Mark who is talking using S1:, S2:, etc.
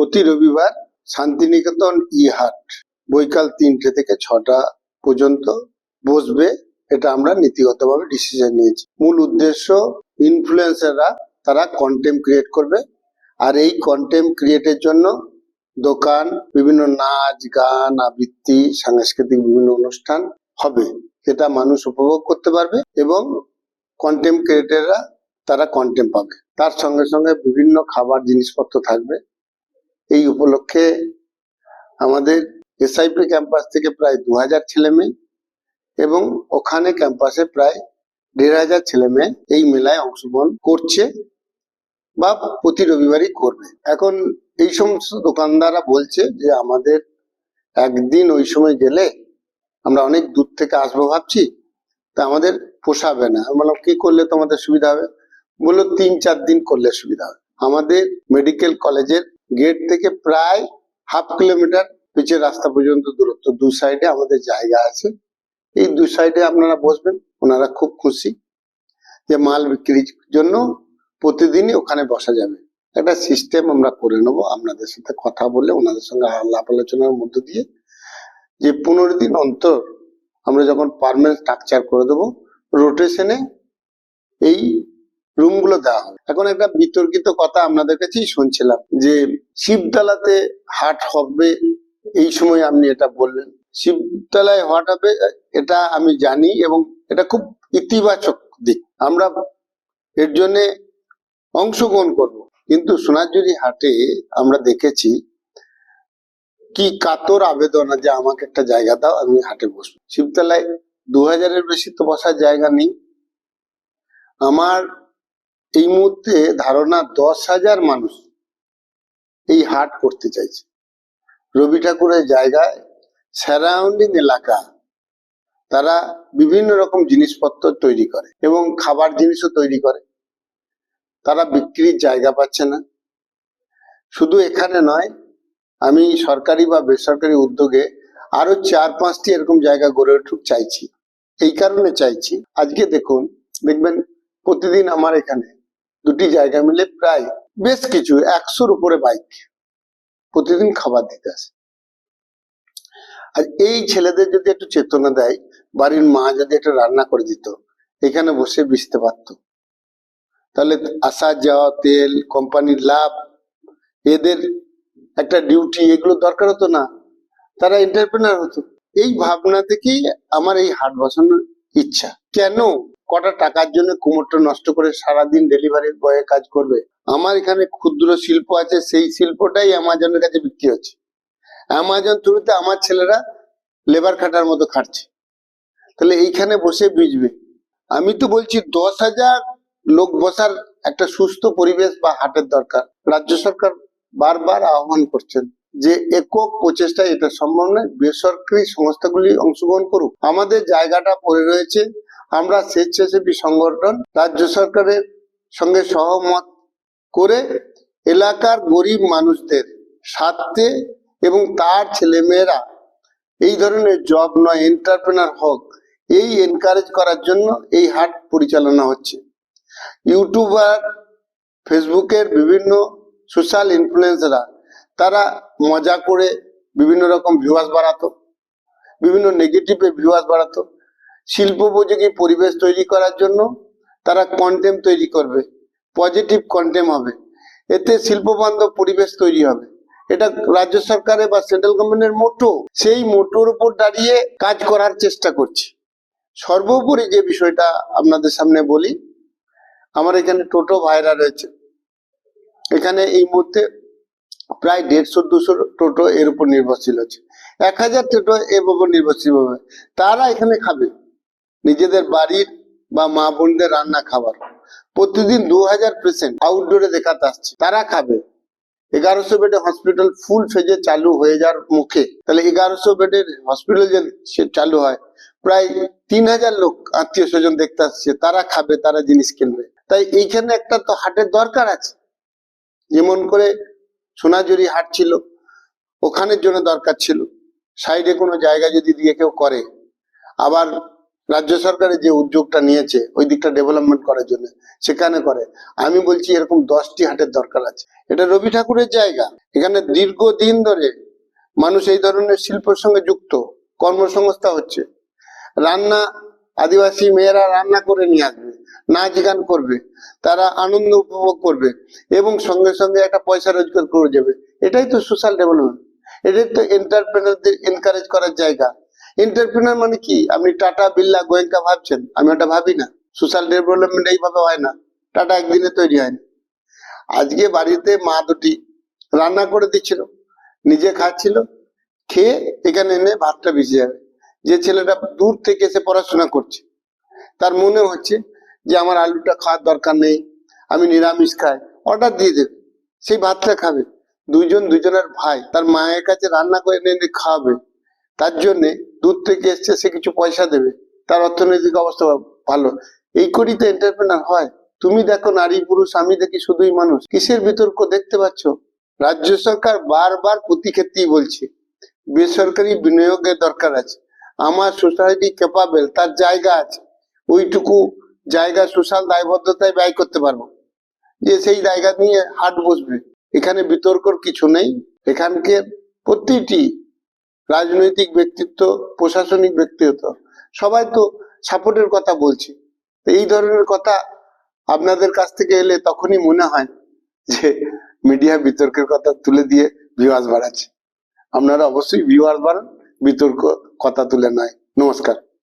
S1: প্রতি রবিবার শান্তিনিকেতন ই হাট বৈকাল তিনটে থেকে ছটা পর্যন্ত বসবে। এটা আমরা নীতিগতভাবে ডিসিশন নিয়েছি। মূল উদ্দেশ্য ইনফ্লুয়েন্সাররা তারা কন্টেন্ট ক্রিয়েট করবে। আর এই কন্টেন্ট ক্রিয়েটের জন্য দোকান, বিভিন্ন নাচ, গান, আবৃত্তি, সাংস্কৃতিক বিভিন্ন অনুষ্ঠান হবে। যেটা মানুষ উপভোগ করতে পারবে এবং কন্টেন্ট ক্রিয়েটাররা তারা কন্টেন্ট পাবে। তার সঙ্গে সঙ্গে বিভিন্ন খাবার, জিনিসপত্র থাকবে। এই উপলক্ষে আমাদের এসআইপি ক্যাম্পাস থেকে প্রায় দু হাজার ছেলে মেয়ে এবং ওখানে ক্যাম্পাসে প্রায় দেড় হাজার ছেলে মেয়ে এই মেলায় অংশগ্রহণ করছে বা প্রতি রবিবারই করবে। এখন এই সমস্ত দোকানদাররা বলছে যে আমাদের একদিন ওই সময় গেলে আমরা অনেক দূর থেকে আসব ভাবছি, তা আমাদের পোষাবে না। বললাম, কি করলে তোমাদের সুবিধা হবে? বলল, তিন চার দিন করলে সুবিধা হবে। আমাদের মেডিকেল কলেজের গেট থেকে প্রায় হাফ কিলোমিটার পিচের রাস্তা পর্যন্ত দূরত্ব। দু সাইডে আমাদের জায়গা আছে। এই দু সাইডে আপনারা বসবেন, ওনারা খুব খুশি যে মাল বিক্রির জন্য প্রতিদিনই ওখানে বসা যাবে। একটা সিস্টেম আমরা করে নেব আপনাদের সাথে কথা বলে, ওনাদের সঙ্গে আলাপ আলোচনার মধ্য দিয়ে। যে পনেরো দিন অন্তর আমরা যখন পারমানেন্ট স্ট্রাকচার করে দেবো রোটেশনে এই রুমগুলো দেওয়া হবে এখন একটা বিতর্কিত কথা আপনাদের কাছেই শুনছিলাম যে শিবতলাতে হাট হবে এই সময় আপনি এটা বললেন। শিবতলায় হাট হবে, এটা আমি জানি এবং এটা খুব ইতিবাচক দিক। আমরা এর জন্যে অংশগ্রহণ করব। কিন্তু সোনাঝুরি হাটে আমরা দেখেছি কি কাতর আবেদন যে আমাকে একটা জায়গা দাও, আমি হাটে বসবো। শিবতলায় দু হাজারের বেশি তো বসার জায়গা নেই। আমার এই মুহূর্তে ধারণা দশ হাজার মানুষ এই হাট করতে চাইছে। রবি ঠাকুরের জায়গায় সারাউন্ডিং এলাকা, তারা বিভিন্ন রকম জিনিসপত্র তৈরি করে এবং খাবার জিনিসও তৈরি করে। তারা বিক্রির জায়গা পাচ্ছে না। শুধু এখানে নয়, আমি সরকারি বা বেসরকারি উদ্যোগে আরও চার পাঁচটি এরকম জায়গা গড়ে উঠুক চাইছি। এই কারণে চাইছি। আজকে দেখুন, দেখবেন প্রতিদিন আমার এখানে দুটি জায়গা মিলে প্রায় বেশ কিছু, একশোর উপরে বাইক প্রতিদিন খাবার দিতে আসে। আর এই ছেলেদের যদি একটু চেতনা দেয়, বাড়ির মা যদি একটু রান্না করে দিত, এখানে বসে বিছতে পারতো। তাহলে আসা যাওয়া, তেল কোম্পানির লাভ, এদের একটা ডিউটি এগুলো দরকার হতো না। তারা এন্টারপ্রেনার হতো। এই ভাবনা থেকেই আমার এই হাট বসানোর ইচ্ছা। কেন? কটা টাকার জন্য কুমোরটা নষ্ট করে সারাদিন ডেলিভারি বয়ে কাজ করবে? আমার এখানে ক্ষুদ্র শিল্প আছে, সেই শিল্পটাই অ্যামাজনের কাছে বিক্রি হচ্ছে। অ্যামাজন থ্রুতে আমার ছেলেরা লেবার খাটার মতো খাটছে। তাহলে এইখানে বসে বিজবে আমি তো বলছি, দশ হাজার লোক বসার একটা সুস্থ পরিবেশ বা হাটের দরকার। রাজ্য সরকার বারবার আহ্বান করছেন যে একক প্রচেষ্টায় এটা সম্ভব নয়, বেসরকারি সংস্থাগুলি অংশগ্রহণ করুক। আমাদের জায়গাটা পড়ে রয়েছে আমরা স্বেচ্ছাসেবী সংগঠন, রাজ্য সরকারের সঙ্গে সহমত করে এলাকার গরিব মানুষদের স্বার্থে এবং তার ছেলেমেয়েরা এই ধরনের জব নয় এন্টারপ্রেনার হোক, এই এনকারেজ করার জন্য এই হাট পরিচালনা হচ্ছে। ইউটিউবার ফেসবুকের বিভিন্ন সোশ্যাল ইনফ্লুয়েন্সাররা তারা মজা করে বিভিন্ন রকম ভিউয়ার্স বাড়াতো, বিভিন্ন নেগেটিভে ভিউয়ার্স বাড়াতো। শিল্পোপযোগী পরিবেশ তৈরি করার জন্য তারা কন্টেম তৈরি করবে পজিটিভ কন্টেম হবে। এতে শিল্পবান্ধব পরিবেশ তৈরি হবে। এটা রাজ্য সরকারের বা সেন্ট্রাল গভর্নমেন্টের মোটো সেই মোটোর উপর দাঁড়িয়ে কাজ করার চেষ্টা করছি। সর্বোপরি যে বিষয়টা আপনাদের সামনে বলি, আমার এখানে টোটো ভাইরা রয়েছে। এখানে এই মুহূর্তে প্রায় দেড়শো, দুশো টোটো এর উপর নির্ভরশীল আছে। এক হাজার টোটো এর উপর নির্ভরশীল হবে। তারা এখানে খাবে। নিজেদের বাড়ির বা মা বোনদের রান্না খাবার। প্রতিদিন দু হাজার পেশেন্ট আউটডোরে দেখাতে আসছে। তারা খাবে। এগারোশো বেডে হসপিটাল ফুল ফেজে চালু হয়ে যাওয়ার মুখে। তাহলে এগারোশো বেডের হসপিটাল যে চালু হয়, প্রায় তিন হাজার লোক আত্মীয় স্বজন দেখতে আসছে। তারা খাবে, তারা জিনিস কিনবে। তাই এইখানে একটা তো হাটের দরকার আছে। যেমন করে সোনাঝুরি হাট ছিল, ওখানের জন্য দরকার ছিল। সাইডে কোনো জায়গা যদি দিয়ে কেউ করে। আবার রাজ্য সরকারের যে উদ্যোগটা নিয়েছে, ওই দিকটা ডেভেলপমেন্ট করার জন্য, সেখানে করে। আমি বলছি এরকম দশটি হাটের দরকার আছে। এটা রবি ঠাকুরের জায়গা। এখানে দীর্ঘদিন ধরে মানুষ এই ধরনের শিল্পের সঙ্গে যুক্ত, কর্মসংস্থা হচ্ছে। রান্না, আদিবাসী মেয়েরা রান্না করে নিয়ে আসবে, নাচ গান করবে, তারা আনন্দ উপভোগ করবে এবং সঙ্গে সঙ্গে একটা পয়সা রোজগার করে যাবে এটাই তো সোশ্যাল ডেভেলপমেন্ট এটাই তো এন্টারপ্রেনারদের এনকারেজ করার জায়গা। এন্টারপ্রেনার মানে কি? আপনি টাটা বিল্লা গোয়েঙ্কা ভাবছেন। আমি ওটা ভাবি না। সোশ্যাল ডেভেলপমেন্ট এইভাবে হয় না। টাটা একদিনে তৈরি হয় না। আজকে বাড়িতে মা দুটি রান্না করে দিচ্ছিল। নিজে খাচ্ছিল। খেয়ে এখানে এনে ভাতটা ভিজে যাবে। যে ছেলেটা দূর থেকে এসে পড়াশোনা করছে। তার মনে হচ্ছে যে আমার আলুটা খাওয়ার দরকার নেই। আমি নিরামিষ খাই। অর্ডার দিয়ে দেবে। সেই ভাতটা খাবে। দুইজন, দুজনের ভাই তার মায়ের কাছে রান্না করে এনে এনে খাওয়াবে। তার জন্য দূর থেকে এসছে, সে কিছু পয়সা দেবে। তার অর্থনৈতিক অবস্থা ভালো। এই করেই তো এন্টারপ্রেনার হয়? তুমি দেখো নারী পুরুষ, আমি দেখি শুধুই মানুষ। কিসের বিতর্ক দেখতে পাচ্ছ? রাজ্য সরকার বারবার প্রতি ক্ষেত্রেই বলছে, বেসরকারি বিনিয়োগের দরকার আছে। আমার সোসাইটি ক্যাপাবেল তার জায়গা আছে। ওইটুকু জায়গা সোশ্যাল দায়বদ্ধতায় ব্যয় করতে পারব। যে সেই জায়গা নিয়ে হাট বসবে। এখানে বিতর্কর কিছু নেই। এখানকে প্রতিটি রাজনৈতিক ব্যক্তিত্ব, প্রশাসনিক ব্যক্তিত্ব, সবাই তো সাপোর্টের কথা বলছে। তো এই ধরনের কথা আপনাদের কাছ থেকে এলে তখনই মনে হয় যে মিডিয়া বিতর্কের কথা তুলে দিয়ে ভিউয়ার্স বাড়াচ্ছে। আপনারা অবশ্যই ভিউয়ার্স বাড়ান, বিতর্ক কথা তুলে নয়। নমস্কার।